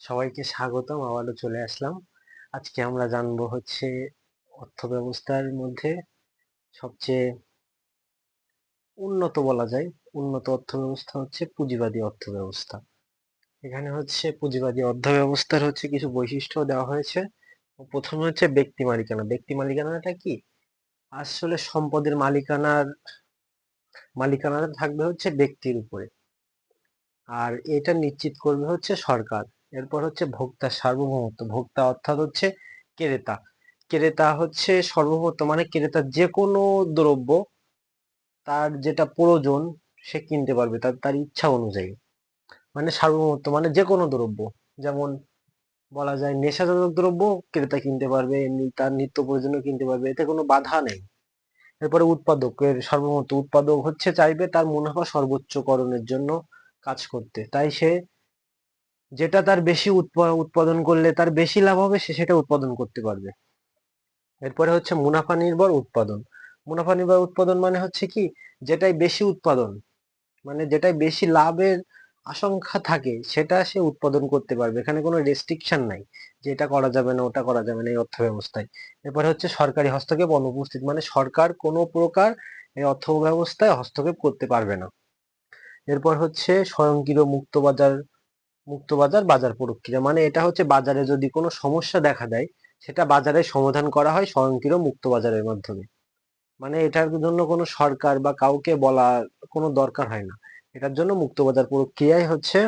সবাইকে স্বাগতম, আবারও চলে আসলাম। আজকে আমরা জানব হচ্ছে অর্থ ব্যবস্থার মধ্যে সবচেয়ে উন্নত বলা যায়, উন্নত অর্থ ব্যবস্থা হচ্ছে পুঁজিবাদী অর্থ ব্যবস্থা এখানে হচ্ছে পুঁজিবাদী অর্থ ব্যবস্থার হচ্ছে কিছু বৈশিষ্ট্য দেওয়া হয়েছে। প্রথমে হচ্ছে ব্যক্তি মালিকানা। ব্যক্তি মালিকানাটা কি? আসলে সম্পদের মালিকানার, মালিকানাটা থাকবে হচ্ছে ব্যক্তির উপরে। আর এটা নিশ্চিত করবে হচ্ছে সরকার। এরপর হচ্ছে ভোক্তা সার্বভৌমত্ব। ভোক্তা অর্থাৎ হচ্ছে ক্রেতা। ক্রেতা হচ্ছে সর্বপ্রথম মানে ক্রেতা যে কোনো দ্রব্য তার যেটা প্রয়োজন সে কিনতে পারবে, তার তার ইচ্ছা অনুযায়ী। মানে সার্বভৌমত্ব মানে যে কোনো দ্রব্য। যেমন বলা যায় নেশাজাত দ্রব্য ক্রেতা কিনতে পারবে, এমনি তার নিত্য প্রয়োজনীয় কিনতে পারবে, এতে কোনো বাধা নেই। এরপরে উৎপাদকের সর্বমত উৎপাদক হচ্ছে চাইবে তার মুনাফা সর্বোচ্চকরণের জন্য কাজ করতে। তাই সে যেটা তার বেশি উৎপাদন করলে তার বেশি লাভ হবে, সে সেটা উৎপাদন করতে পারবে। এরপরে হচ্ছে মুনাফা নির্ভর উৎপাদন। মুনাফা নির্ভর উৎপাদন মানে হচ্ছে কি? যেটাই বেশি উৎপাদন মানে যেটাই বেশি লাভের আশঙ্কা থাকে, সেটা সে উৎপাদন করতে পারবে। এখানে কোনো রেস্ট্রিকশন নাই যে এটা করা যাবে না, ওটা করা যাবে না এই অর্থ ব্যবস্থায় এরপরে হচ্ছে সরকারি হস্তক্ষেপ অনুপস্থিত মানে সরকার কোনো প্রকার এই অর্থ ব্যবস্থায় হস্তক্ষেপ করতে পারবে না। এরপর হচ্ছে স্বয়ংক্রিয় মুক্ত বাজার মুক্ত বাজার প্রক্রিয়া। মানে এটা হচ্ছে বাজারে যদি কোনো সমস্যা দেখা দেয়, সেটা বাজারে সমাধান করা হয় স্বয়ংক্রিয় মুক্ত বাজারের মাধ্যমে। মানে এটার জন্য কোনো সরকার বা কাউকে বলা কোনো দরকার হয় না। এটার জন্য মুক্ত বাজার প্রক্রিয়ায় হচ্ছে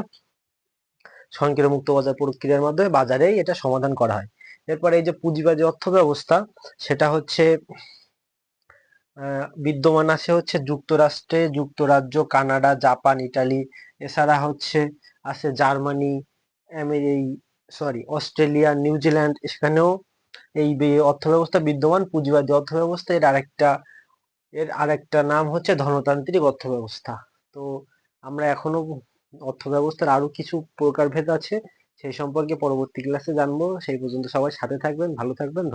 স্বয়ংক্রিয় মুক্ত বাজার প্রক্রিয়ার মাধ্যমে বাজারেই এটা সমাধান করা হয়। এরপরে এই যে পুঁজিবাদী অর্থ ব্যবস্থা সেটা হচ্ছে বিদ্যমান আছে হচ্ছে যুক্তরাষ্ট্রে, যুক্তরাজ্য, কানাডা, জাপান, ইটালি, এছাড়া হচ্ছে আছে জার্মানি এই সরি অস্ট্রেলিয়া নিউজিল্যান্ড সেখানেও এই অর্থ ব্যবস্থা বিদ্যমান, পুঁজিবাদী অর্থ ব্যবস্থা এর আরেকটা এর আরেকটা নাম হচ্ছে ধনতান্ত্রিক অর্থ ব্যবস্থা তো আমরা এখনও অর্থ ব্যবস্থার আরও কিছু প্রকারভেদ আছে, সেই সম্পর্কে পরবর্তী ক্লাসে জানব। সেই পর্যন্ত সবাই সাথে থাকবেন, ভালো থাকবেন